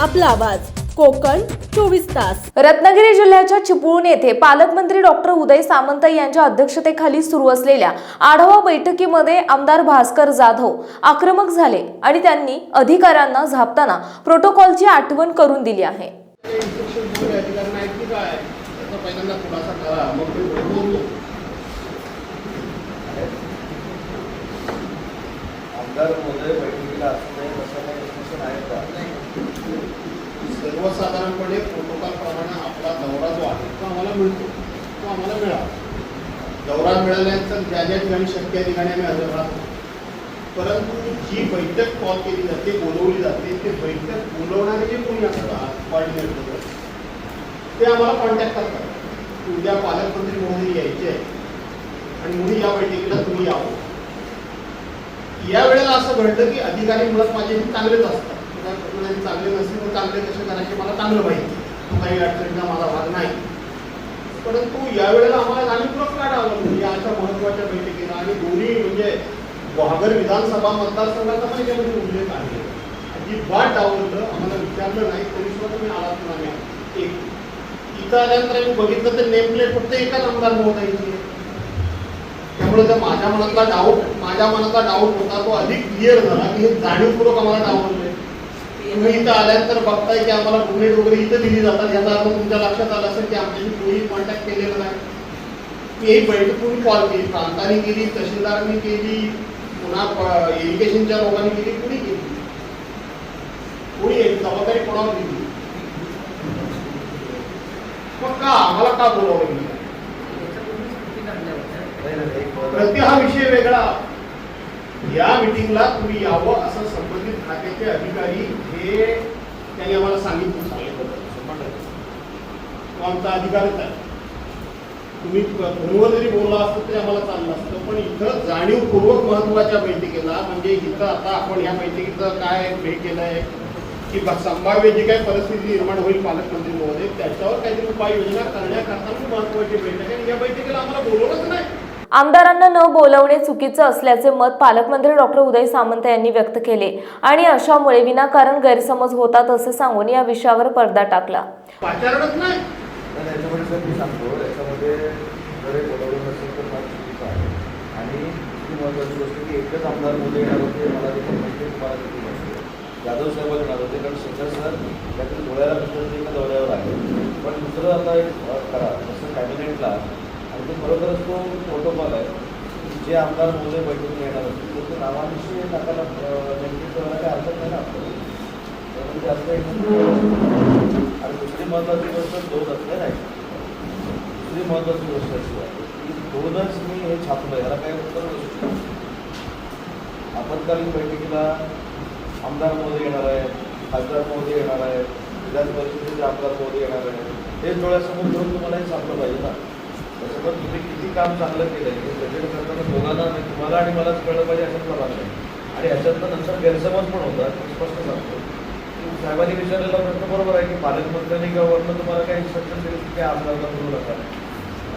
आपला आवाज. कोकण चोवीस तास. रत्नागिरी जिल्ह्याच्या चिपळूण येथे पालकमंत्री डॉक्टर उदय सामंत यांच्या अध्यक्षतेखाली सुरू असलेल्या आढावा बैठकीमध्ये आमदार भास्कर जाधव आक्रमक झाले आणि त्यांनी अधिकाऱ्यांना झापताना प्रोटोकॉलची आठवण करून दिली आहे. आमदार महोदय बैठकीला असं सर्वसाधारणपणे प्रोटोकॉलप्रमाणे आपला दौरा जो आहे तो आम्हाला मिळतो. तो आम्हाला मिळाला. दौरा मिळाल्यानंतर ज्या ज्या ठिकाणी शक्य ठिकाणी आम्ही हजर राहतो. परंतु जी बैठक कॉल केली जाते बोलवली जाते ते बैठक बोलवणारे जे कोणी असतात कॉर्डिनेटर ते आम्हाला कॉन्टॅक्ट करतात. की उद्या पालकमंत्री महोदय यायचे आहे. आणि म्हणून या बैठकीला तुम्ही यावं. या वेळेला असं घडलं की अधिकारी मुळात माझे चांगलेच असतात. त्या चांगले नसेल तर चांगले कसे करायचे? मला चांगलं माहिती. तू काही अडचणीला मला भाग नाही. परंतु यावेळेला आम्हाला जाणीवपूर्वक काढावं म्हणजे अशा महत्त्वाच्या बैठकीला. आणि दोन्ही म्हणजे वाघर विधानसभा मतदारसंघाचा पण याच्यामध्ये उल्लेख आहे. अजिबात आवडलं आम्हाला विचारलं नाही. तरी सुद्धा तुम्ही आलात नाही? एक. इथं आल्यानंतर आम्ही बघितलं तर नेम प्लेट फक्त एकाच आमदार मोठायची आहे त्यामुळे जर माझ्या मनातला डाऊट माझ्या मनातला डाऊट होता तो अधिक क्लिअर झाला. की हे जाणीवपूर्वक आम्हाला डावलले. तुम्ही इथं आल्यानंतर बघताय की आम्हाला डोनेट वगैरे इथं दिली जातात. याचा अर्थ तुमच्या लक्षात आला असेल की आमच्याशी कोणी कॉन्टॅक्ट केलेला नाही. मी एक बैठक तुम्ही कॉल. केली प्रांताने केली तहसीलदारांनी केली पुन्हा इरिगेशनच्या लोकांनी केली. कुणी केली? कोणी जबाबदारी कोणावर दिली मग का? आम्हाला का बोलावं गेलं प्रति हा विषय वेगळा. या मिटिंगला तुम्ही यावं असं संबंधित खात्याचे अधिकारी हे त्यांनी आम्हाला सांगितलं तो आमचा अधिकारच आहे. तुम्ही फोनवर जरी बोलला असतं तरी आम्हाला चाललं असतं पण इथं जाणीवपूर्वक महत्त्वाच्या बैठकीला म्हणजे इथं आता आपण या बैठकीचं काय हे केलं आहे की संभाव्य जी काही परिस्थिती निर्माण होईल पालकमंत्री महोदय त्याच्यावर काहीतरी उपाययोजना करण्याकरता महत्वाची बैठक आहे. या बैठकीला आम्हाला बोलवलंच नाही. आमदारांना न बोलवणे चुकीचं असल्याचे मत पालकमंत्री डॉक्टर उदय सामंत यांनी व्यक्त केले. आणि अशामुळे विनाकारण गैरसमज होतात असे सांगून या विषयावर पडदा टाकला. गोष्ट की एकच आमदार येणार होते मला देखील माहिती तुम्हाला देखील माहिती. जाधव साहेब येणार होते कारण शेखर सर त्यातील डोळ्याला एका दौऱ्यावर आहे पण दुसरं आता एक करा जसं कॅबिनेटला आणि ते खरोखरच तो प्रोटोकॉल आहे. जे आमदार मोदी बैठकीला येणार असतील तर ते नावानिशी टाकायला नेमकी करायला काही हरकत नाही ना आपल्याला. जास्त आणि दुसरी महत्त्वाची गोष्ट दोन असले नाही. दुसरी महत्त्वाची गोष्ट अशी आहे की दोनच मी हे छापलं याला काही उत्तर आपत्कालीन बैठकीला आमदार मोदी येणार आहे खासदार मोदी येणार आहे विधान परिषदेचे आमदार मोदी येणार आहे हे डोळ्यासमोर घेऊन तुम्हाला हे सांगलं पाहिजे ना. त्याच्यामुळे तुम्ही किती काम चांगलं केलं आहे हे प्रेझेंट करताना दोघांना नाही तुम्हाला आणि मलाच कळलं पाहिजे असंच मला वाटतं आणि ह्याच्यातनं नंतर गैरसमज पण होतात स्पष्ट सांगतो. साहेबांनी विचारलेला प्रश्न बरोबर आहे की पालकमंत्र्यांनी किंवा वरनं तुम्हाला काही इन्स्ट्रक्शन दिले की काय आमदारांना बोलू नका.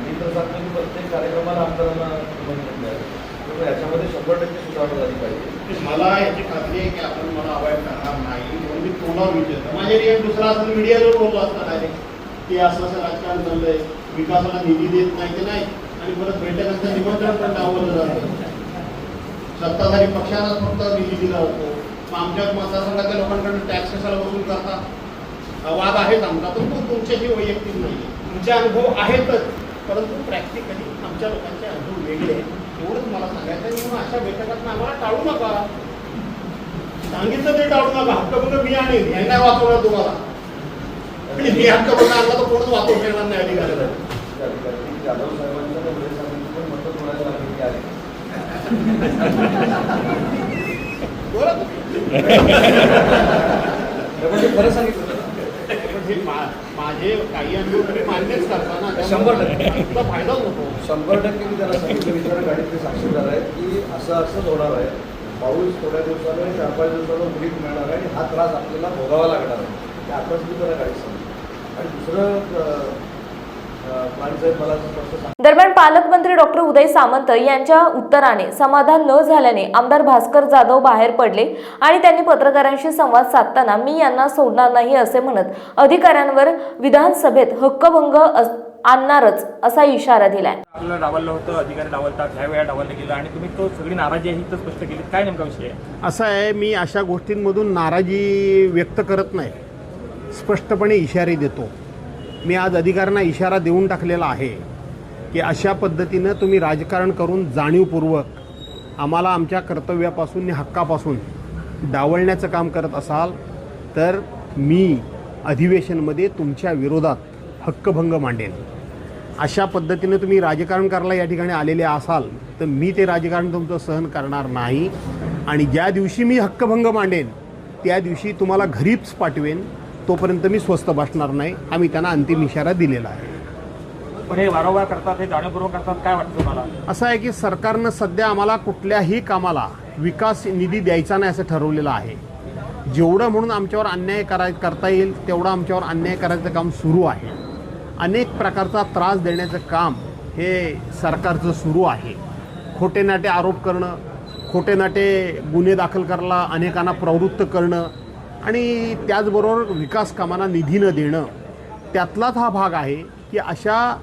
मी तर सांगतो की प्रत्येक कार्यक्रमाला आमदारांना निमंत्रण द्यावं. तर याच्यामध्ये शंभर टक्के सुधारणा झाली पाहिजे. मला याची खात्री आहे की आपण मला अवॉइड करणार नाही म्हणून मी तोंडावर विचारतो माझ्या दुसरा असं मीडियावर बोललो असता डायरेक्ट की असं असं राजकारण चाललंय. विकासाला निधी देत नाही ते नाही आणि परत बैठकांचं निमंत्रण पण डावलं जातं. सत्ताधारी पक्षाला फक्त निधी दिला जातो. मग आमच्या मतदारसंघातल्या लोकांकडून टॅक्स कशाला वसूल करता? वाद आहेत आमचा पण तो तुमच्याशी वैयक्तिक नाही. तुमचे अनुभव आहेतच परंतु प्रॅक्टिकली आमच्या लोकांचे अनुभव वेगळे आहेत. एवढंच मला सांगायचं आहे मग अशा बैठकात आम्हाला टाळू नका. सांगितलं ते टाळू नका. हक्कभंग मी आणि यांना वाचवणार तुम्हाला. आणि मी हक्कभंग आणला तर कोणच वाचवू शकणार नाही अधिकाऱ्याला. अधिकारी जाधव साहेबांचं खरं सांगितलं. हे माझे काही अनुभव मान्यच करता ना शंभर टक्के. फायदाच होतो. शंभर टक्के मी त्याला सांगितलं विचार गाडीतले साक्षीदार आहेत की असं असं होणार आहे. पाऊस थोड्या दिवसानं चार पाच दिवसानं उडीक मिळणार आहे आणि हा त्रास आपल्याला भोगावा लागणार आहे. दरम्यान पालकमंत्री डॉक्टर उदय सामंत यांच्या उत्तराने समाधान न झाल्याने आमदार भास्कर जाधव बाहेर पडले आणि त्यांनी पत्रकारांशी संवाद साधताना मी यांना सोडणार नाही असे म्हणत अधिकाऱ्यांवर विधानसभेत हक्कभंग आणणारच असा इशारा दिलाय. आपल्याला डावललं होतं अधिकारी डावलतात ह्या वेळा डावललं गेलं आणि तुम्ही तो सगळी नाराजी आहे ही तर स्पष्ट केली काय नेमका विषय आहे? असं आहे मी अशा गोष्टींमधून नाराजी व्यक्त करत नाही. स्पष्टपणे इशारे देतो. मी आज अधिकाऱ्यांना इशारा देऊन टाकलेला आहे की अशा पद्धतीनं तुम्ही राजकारण करून जाणीवपूर्वक आम्हाला आमच्या कर्तव्यापासून हक्कापासून डावलण्याचं काम करत असाल तर मी अधिवेशनमध्ये तुमच्या विरोधात हक्कभंग मांडेन. अशा पद्धतीने तुम्ही राजकारण करायला या ठिकाणी आलेले असाल तर मी ते राजकारण तुमचं सहन करणार नाही. आणि ज्या दिवशी मी हक्कभंग मांडेन त्या दिवशी तुम्हाला घरीच पाठवेन. तोपर्यंत मी स्वस्त बसणार नाही. आम्ही त्यांना अंतिम इशारा दिलेला आहे. पण हे वारंवार करतात हे जाणीवपूर्वक करतात काय वाटतं तुम्हाला? असं आहे की सरकारनं सध्या आम्हाला कुठल्याही कामाला विकास निधी द्यायचा नाही असं ठरवलेलं आहे. जेवढं म्हणून आमच्यावर अन्याय कराय करता येईल तेवढं आमच्यावर अन्याय करायचं काम सुरू आहे. अनेक प्रकारचा त्रास देण्याचं काम हे सरकारचं सुरू आहे. खोटे नाटे आरोप करणं खोटे नाटे गुन्हे दाखल करायला अनेकांना प्रवृत्त करणं आणि त्याचबरोबर विकास कामांना निधी न देणं त्यातलाच हा भाग आहे की अशा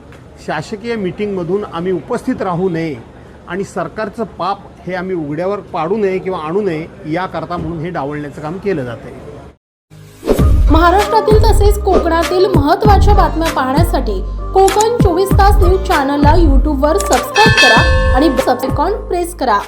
शासकीय मिटिंगमधून आम्ही उपस्थित राहू नये आणि सरकारचं पाप हे आम्ही उघड्यावर पाडू नये किंवा आणू नये याकरता म्हणून हे डावलण्याचं काम केलं जातं आहे. महाराष्ट्रातील तसेच कोकणातील महत्त्वाच्या बातम्या पाहण्यासाठी कोकण चोवीस तास न्यूज चॅनलला यूट्यूबवर सबस्क्राईब करा आणि सबसेकॉन प्रेस करा.